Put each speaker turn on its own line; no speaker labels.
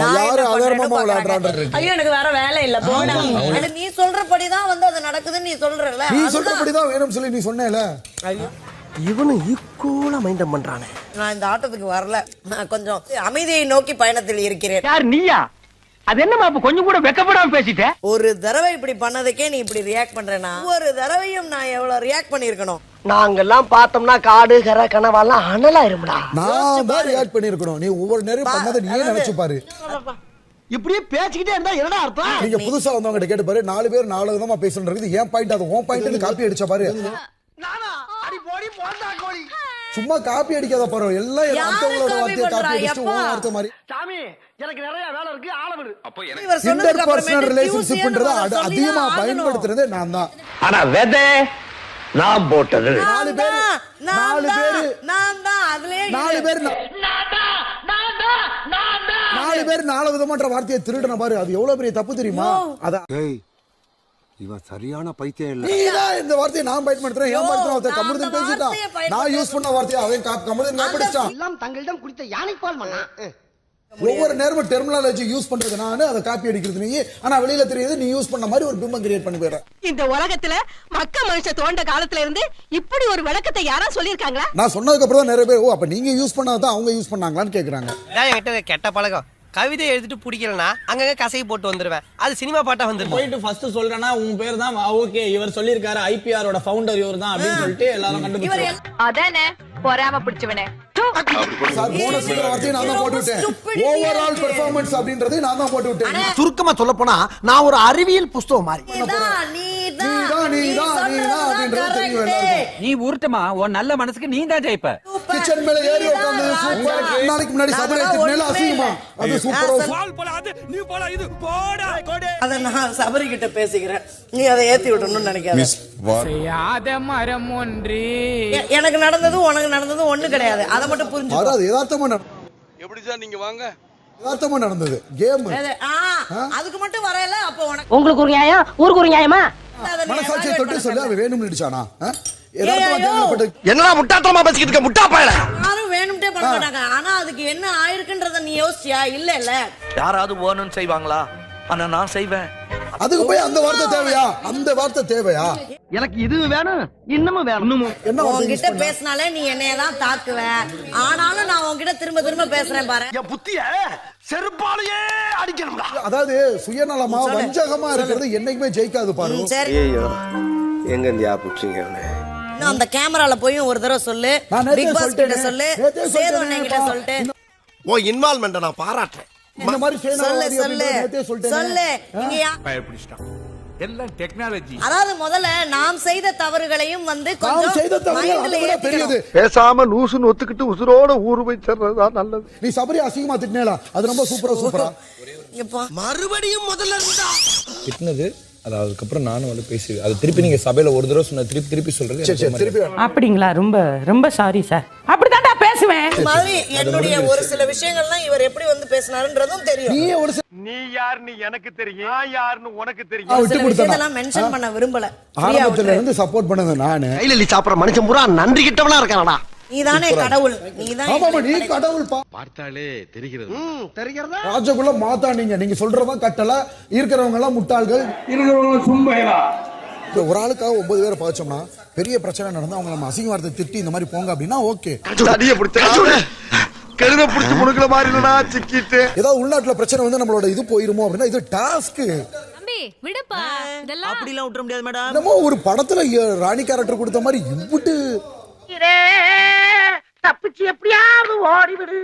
யாரு அதர்மமா விளையாடுறான்றது.
ஐயோ எனக்கு வேற வேலை இல்ல நீ சொல்றபடிதான் வந்து அது நடக்குதுன்னு நீ சொல்றல
நீ சொல்றபடிதான் வேணும்னு சொல்லி நீ சொன்னேல.
இவனும் ஈக்குவலா மைண்டம் பண்றானே.
நான் இந்த ஆட்டத்துக்கு வரல. நான் கொஞ்சம் அமைதியை நோக்கி பயணத்தில் இருக்கிறேன்.
யார் நீயா? அது என்னமா அப்ப கொஞ்சம் கூட வெக்கப்படாம பேசிட்ட?
ஒரு தடவை இப்படி பண்ணதுக்கே நீ இப்படி ரியாக்ட் பண்றேனா? ஒரு தடவையும் நான் எவ்வளவு ரியாக்ட் பண்ணிருக்கணும்
நாங்கெல்லாம் பார்த்தோம்னா காடு கரை கனவாலாம் அனலா இருமுடா.
நான் தான் ரியாக்ட் பண்ணிருக்கணும் நீ ஒவ்வொரு நேரம் பண்ணதை நீயே நினைச்சு பாரு.
இப்படியே பேசிக்கிட்டே இருந்தா என்னடா அர்த்தம்?
நீங்க புதுசா வந்தவங்க கிட்ட கேட்டு பாரு. நாலு பேர் நாலு விதமா பேசுறது ஏன் பாயிண்ட் அது. உன் பாயிண்ட் காப்பி அடிச்ச பாரு.
நானா? அடி போடி போண்டா கோழி.
சும்மா காப்பி அடிக்காத பாரு எல்லாம் அடுத்தவங்களோட வார்த்தையை காப்பி
எப்பா?
உன் வார்த்தை மாதிரி.
சாமி எனக்கு நிறைய வேலை இருக்கு. ஆள விடு.
இவர்
இன்டர்
சொன்னதுக்கு
பர்சனல் ரிலேஷன்ஷிப்ன்றத அதிகமா. பயன்படுத்துறதே நான் தான்.
ஆனா விதை நான் போட்டது.
நான்
நாலு பேரு,
நான்
நாலு பேரு.
நான் தான் அதுலயே
நாலு. பேர் நாலு பேர் நாலு விதமான்ற வார்த்தையை திருடன பாரு. அது எவ்வளவு பெரிய தப்பு தெரியுமா? அதான்
ஏய் இவன் சரியான பைத்தியம் இல்ல.
இந்த வார்த்தையை நான் பயன்படுத்துறேன். ஏன்
யோ,
பயன்படுத்துறேன்?
நான்
கமருதன் பேசிட்டான்.
வார்த்தையை
நான் யூஸ் பண்ண வார்த்தையை அவன் கமருதன் காப்பிடிச்சான்
எல்லாம் தங்களிடம் குடித்த யானை பால் மண்ணா
ஒவ்வொரு நேரமும் டெர்மினாலஜி யூஸ் பண்றது நானு அதை காப்பி அடிக்கிறது நீ ஆனா வெளியில தெரியுது நீ யூஸ் பண்ண மாதிரி ஒரு பிம்பம் கிரியேட் பண்ணி போயிடுற
இந்த உலகத்துல மக்க மனுஷ தோண்ட காலத்துல இருந்து இப்படி ஒரு விளக்கத்தை யாரா சொல்லிருக்காங்களா
நான் சொன்னதுக்கு அப்புறம் தான் நிறைய பேர் ஓ அப்ப நீங்க யூஸ் பண்ணாதான் அவங்க யூஸ் பண்ணாங்களான்னு கேக்குறாங்க.
என்கிட்ட கெட்ட பழக்கம். கவிதை எழுதிட்டு பிடிக்கலனா அங்கங்க கசகி போட்டு வந்துருவேன். அது சினிமா பாட்டா வந்துருக்கும்
போயிட்டு ஃபர்ஸ்ட் சொல்றேன்னா உன் பேர் தான் ஓகே இவர் சொல்லியிருக்காரு ஐபிஆரோட ஃபவுண்டர் இவர் தான் அப்படின்னு சொல்லிட்டு எல்லாரும்
இவர்
கண்டுபிடிச்சிருவாங்க
அதானே பொறாம பிடிச்சவனே.
சுருக்கமா சொல்ல போனா நான் ஒரு அறிவியல் புஸ்தகம் மாதிரி.
நீ.
நீ உருட்டுமா? உன் நல்ல மனசுக்கு நீ தான் ஜெயிப்ப.
கிச்சன் மேல ஏறி உட்கார்ந்து சூப்பர் நாளைக்கு முன்னாடி சபரி
அதெல்லாம்
திட்டினேல
ஒண்ணுமே
அசிங்கமா?
இல்ல.
அது
நான்
சூப்பரா
சொல்- அத நான் சபரி கிட்ட பேசிக்கிறேன். நீ அதை ஏத்தி விடணும்னு நினைக்காத. எ- எனக்கு நடந்தது உனக்கு நடந்தது ஒண்ணு கிடையாது. அதை மட்டும் புரிஞ்சு
வராது யதார்த்தமா நட-
எப்படி சார் நீங்க வாங்க?
யதார்த்தமா நடந்தது. கேம்
அதுக்கு மட்டும் வரல அப்ப உனக்கு
உங்களுக்கு ஒரு நியாயம்? ஊருக்கு ஒரு நியாயமா?
அதை நீ
மனசாட்சியை தொட்டு சொல்லி. அவன் வேணும்னு நடிச்சானா. கேவலப்பட்டு
என்னடா முட்டாத்தனமா பேசிக்கிட்டு இருக்க? முட்டா பயல.
யாரும் வேணும்ட்டே பண்ண மாட்டாங்க. ஆனா அதுக்கு என்ன ஆயிருக்குன்றத நீ யோசிச்சியா? இல்ல இல்ல.
யாராவது வேணும்னு செய்வாங்களா? ஆனா நான் செய்வேன்.
அதுக்கு போய் அந்த வார்த்தை தேவையா? அந்த வார்த்தை தேவையா?
எனக்கு இது வேணும் இன்னமும் வேணும்.
உன்கிட்ட? பேசினாலே நீ என்னைய தான் தாக்குவ. ஆனாலும் நான் உன்கிட்ட திரும்ப திரும்ப பேசுறேன் பாரு.
என் புத்திய செருப்பாலேயே அடிக்கணும்டா.
அதாவது சுயநலமா வஞ்சகமா இருக்கிறது என்னைக்குமே ஜெயிக்காது பாரு.
சரி.
ஐயோ எங்க இந்தியா புடிச்சிங்க
இன்னும் அந்த கேமரால போய் ஒரு தடவை சொல்லு. பிக் பாஸ் கிட்ட. சொல்லு.
நேத்தே
சேது கிட்ட. சொல்லிட்டு.
ஓ இன்வால்மெண்ட் நான் பாராட்டுறேன்.
இந்த மாதிரி
சொல்லு சொல்லு.
அப்படின்றத நேத்தே சொல்லிட்டேனே.
சொல்லு? இங்க யா-
எல்லாம் டெக்னாலஜி
அதாவது முதல்ல நாம் செய்த தவறுகளையும் வந்து கொஞ்சம்
செய்த தவறு
மைண்ட்ல
அதை விட பெரியது
பேசாம லூசுன்னு ஒத்துக்கிட்டு உசுரோட ஊரு போய் சேர்றதுதான் நல்லது.
நீ சபரி அசிங்கமா திட்டினேலா அது ரொம்ப சூப்பரா சூப்பரா.
மறுபடியும் முதல்ல இருந்தா.
திட்டினது அது அதுக்கப்புறம் நானும் வந்து பேசி அது திருப்பி நீங்க சபையில ஒரு தடவை சொன்ன திருப்பி திருப்பி சொல்றது
திருப்பி
அப்படிங்களா? ரொம்ப ரொம்ப சாரி சார் அப்படித்தான்டா பேசுவேன்.
மாதிரி என்னுடைய ஒரு சில விஷயங்கள்லாம் இவர் எப்படி வந்து பேசினாருன்றதும் தெரியும்.
நீ ஒரு
நீ யாருன்னு எனக்கு தெரியும். நான் யாருன்னு உனக்கு தெரியும்.
விட்டு
விஷயத்தெல்லாம் மென்ஷன் பண்ண விரும்பல.
ஆரம்பத்துல. இருந்து சப்போர்ட் பண்ணது நானு.
கையில சாப்பிடுற மனுஷன் பூரா நன்றி கிட்டவனா இருக்கானடா.
நீதானே கடவுள். நீதான்
ஆமாமா நீ கடவுள் பா
பார்த்தாலே தெரிகிறது.
ம் தெரிகிறதா?
ராஜகுல மாத்தா நீங்க நீங்க சொல்றவன் கட்டல. இருக்கிறவங்க எல்லாம் முட்டாள்கள் இப்ப ஒரு ஆளுக்காக ஒன்பது பேரை பாய்ச்சோம்னா பெரிய பிரச்சனை நடந்தா அவங்க நம்ம அசிங்க வார்த்தை திட்டி இந்த மாதிரி போங்க அப்படின்னா ஓகே.
அடிய பிடிச்ச கழுத பிடிச்சு முடுக்கல மாதிரி இல்லடா சிக்கிட்டு.
ஏதாவது உள்நாட்டுல பிரச்சனை வந்து நம்மளோட இது போயிருமோ அப்படின்னா இது டாஸ்க்
தம்பி விடுப்பா. இதெல்லாம்
அப்படிலாம் விட்டுற முடியாது மேடம்.
ஒரு படத்துல ராணி கேரக்டர் கொடுத்த மாதிரி இவ்விட்டு
தப்பிச்சு எப்படியாவது ஓடிவிடு.